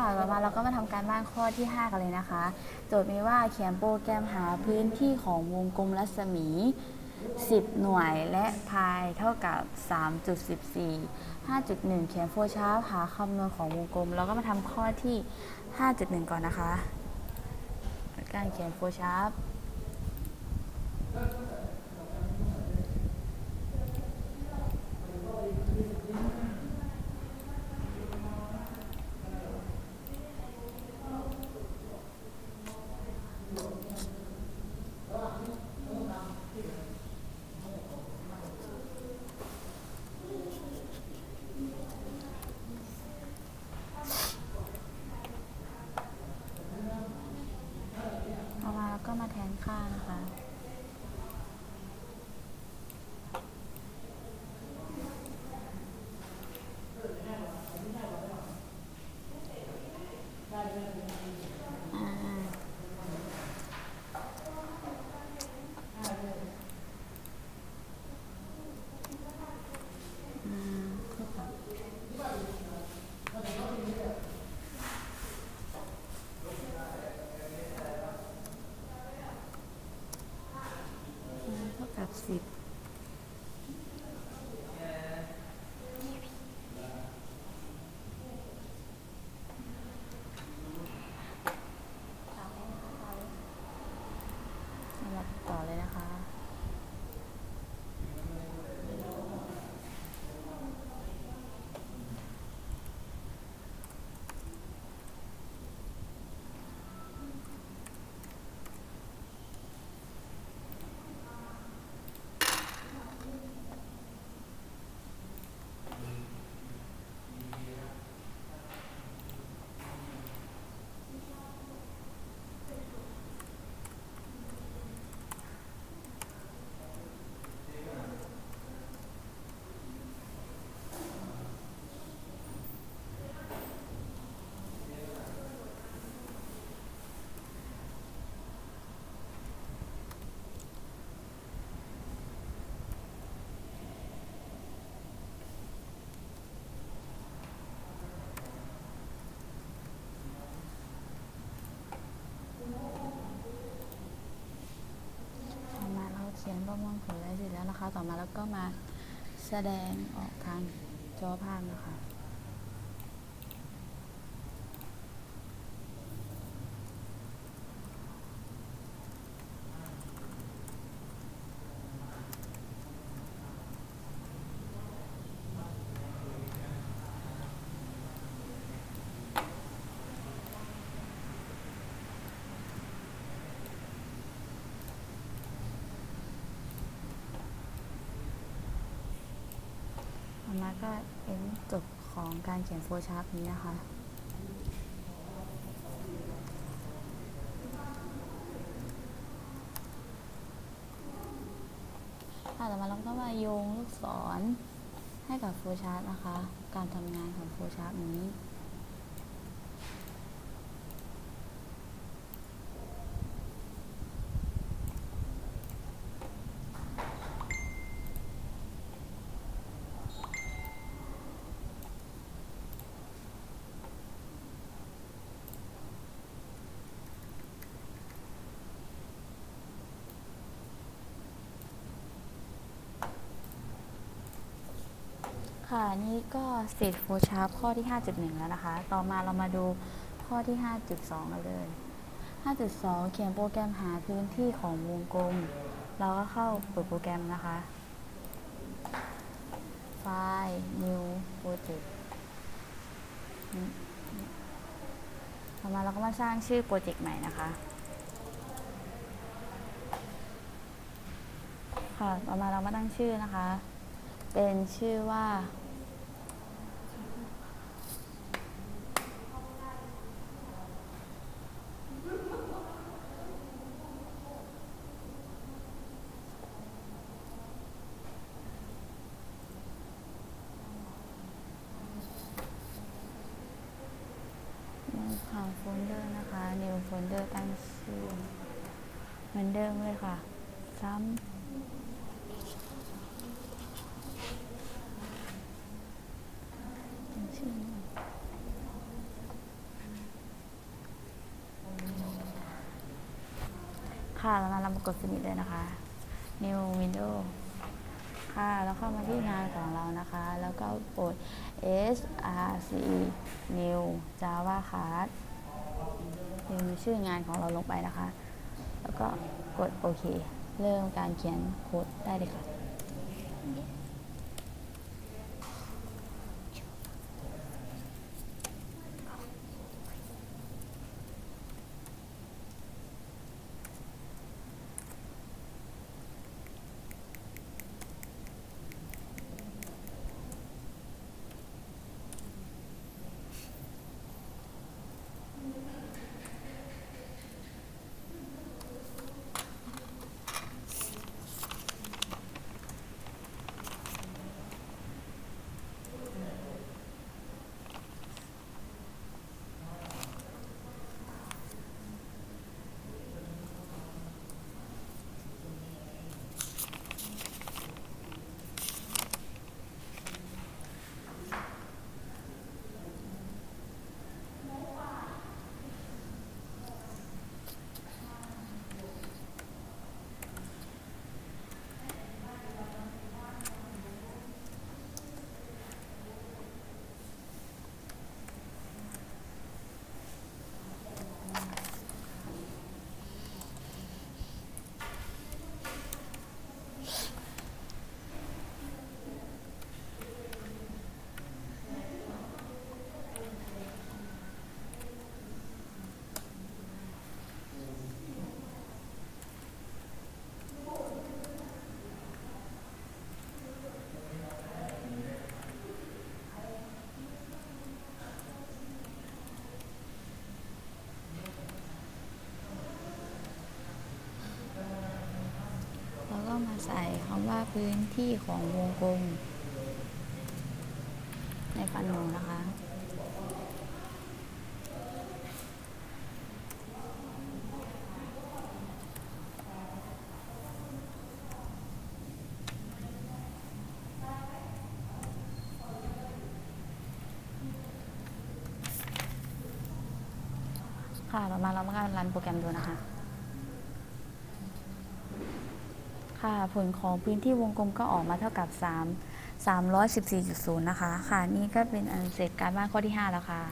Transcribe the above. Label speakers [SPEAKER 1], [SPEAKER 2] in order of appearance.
[SPEAKER 1] ค่ะต่อมาเราก็มาทำการบ้านข้อที่ 5 กันเลยนะคะ โจทย์มีว่าเขียนโปรแกรมหาพื้นที่ของวงกลมรัศมี 10 หน่วยและพายเท่ากับ 3.14 5.1 เขียนโฟล์ชาร์หาคำนวณของวงกลม เราก็มาทำข้อที่ 5.1 ก่อนนะคะ การเขียนโฟล์ชาร์ ต่อมาแล้ว ก็มาแทนค่านะคะ อ่าอืมคือแบบอืมเท่ากับสิบสำหรับต่อเลยนะคะ ต่อมา เราเขียนประมวงผลได้เสร็จแล้วนะคะ ต่อมาแล้วก็มาแสดงออกทางจอภาพนะคะ ต่อมาก็เป็นจบของการเขียนโฟลชาร์ตนี้นะคะค่ะต่อมาเราก็มาโยงลูกศรให้กับโฟลชาร์ตนะคะ การทำงานของโฟลชาร์ตนี้ ค่ะ นี่ก็เสร็จโฟล์ชาร์ตข้อที่ 5.1 แล้วนะคะ ต่อมาเรามาดูข้อที่ 5.2 กันเลย 5.2 เขียนโปรแกรมหาพื้นที่ของวงกลม เราก็เข้าเปิดโปรแกรมนะคะ ไฟล์ new project ต่อมาเราก็มาสร้างชื่อโปรเจกต์ใหม่นะคะ ค่ะ ต่อมาเรามาตั้งชื่อนะคะ เป็นชื่อว่า new folder ตั้งชื่อเหมือนเดิมเลยค่ะ ซ้ำค่ะแล้วเรามากดสมิธเลยนะคะ New Window ค่ะ แล้วเข้ามาที่งานของเรานะคะ แล้วก็กด src new java card พิมพ์ชื่องานของเราลงไปนะคะ แล้วก็กดโอเค เริ่มการเขียนโค้ดได้เลยค่ะ ใส่คำว่าพื้นที่ของวงกลม ในฟันหนูนะคะ ค่ะต่อมาเรามาการรันโปรแกรมดูนะคะ ค่ะ ผลของพื้นที่วงกลมก็ออกมาเท่ากับ 3 314.0 นะคะ ค่ะ นี่ก็เป็นอันเสร็จการบ้านข้อที่ 5 แล้วค่ะ